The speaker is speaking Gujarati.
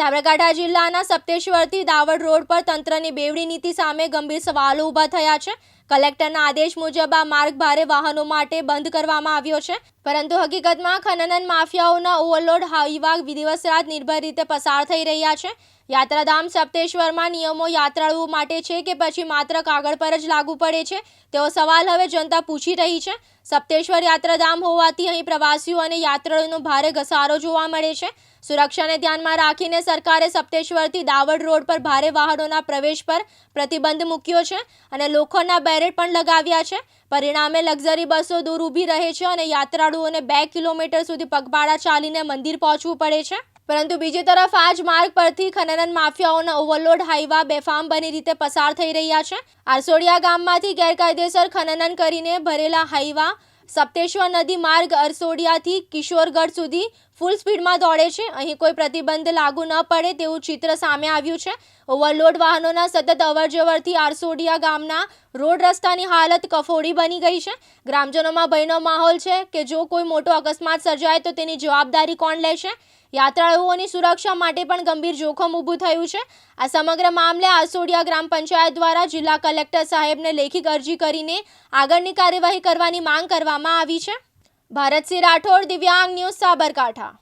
સાબરકાંઠા જિલ્લાના સપ્તેશ્વરથી દાવડ રોડ પર તંત્રની બેવડી નીતિ સામે ગંભીર સવાલો ઊભા થયા છે. કલેક્ટરના આદેશ મુજબ આ માર્ગ ભારે વાહનો માટે બંધ કરવામાં આવ્યો છે. પરંતુ હકીકતમાં ખનનન માફિયાઓના ઓવરલોડ હાઈવા દિવસ રાત નિર્ભર રીતે પસાર થઈ રહ્યા છે. યાત્રાધામ સપ્તેશ્વરમાં નિયમો યાત્રાળુઓ માટે છે કે પછી માત્ર કાગળ પર જ લાગુ પડે છે? તેવો સવાલ હવે જનતા પૂછી રહી છે. સપ્તેશ્વર યાત્રાધામ હોવાથી અહીં પ્રવાસીઓ અને યાત્રાળુઓનો ભારે ઘસારો જોવા મળે છે. સુરક્ષાને ધ્યાનમાં રાખીને સરકારે સપ્તેશ્વરથી દાવડ રોડ પર ભારે વાહનોના પ્રવેશ પર પ્રતિબંધ મૂક્યો છે અને લોખંડના બેરેટ પણ લગાવ્યા છે. પરિણામે લક્ઝરી બસો દૂર ઊભી રહે છે અને યાત્રાળુઓને બે કિલોમીટર સુધી પગપાળા ચાલીને મંદિર પહોંચવું પડે છે. પરંતુ બીજી તરફ આ જ માર્ગ પરથી ખનન માફિયાઓના ઓવરલોડ હાઈવા બેફામ બની રીતે પસાર થઈ રહ્યા છે. આરસોડિયા ગામમાંથી ગેરકાયદેસર ખનન કરીને ભરેલા હાઈવા સપ્તેશ્વર નદી માર્ગ અરસોડિયાથી કિશોરગઢ સુધી ફૂલ સ્પીડમાં દોડે છે. અહીં કોઈ પ્રતિબંધ લાગુ ન પડે તેવું ચિત્ર સામે આવ્યું છે. ઓવરલોડ વાહનોના સતત અવરજવરથી આરસોડિયા ગામના રોડ રસ્તાની હાલત કફોડી બની ગઈ છે. ગ્રામજનોમાં ભયનો માહોલ છે કે જો કોઈ મોટો અકસ્માત સર્જાય તો તેની જવાબદારી કોણ લેશે? યાત્રાળુઓની સુરક્ષા માટે પણ ગંભીર જોખમ ઊભું થયું છે. આ સમગ્ર મામલે આસોડિયા ગ્રામ પંચાયત દ્વારા જિલ્લા કલેક્ટર સાહેબને લેખિત અરજી કરીને આગળની કાર્યવાહી કરવાની માંગ કરવામાં આવી છે. ભારતસિંહ રાઠોડ દિવ્યાંગ ન્યૂઝ સાબરકાંઠા.